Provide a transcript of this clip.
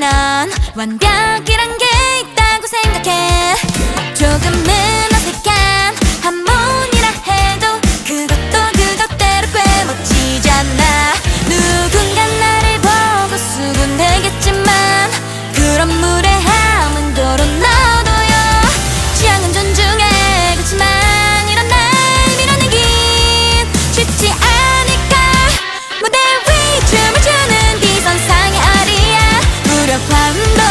넌 완벽이란 게 있다고 생각해 반도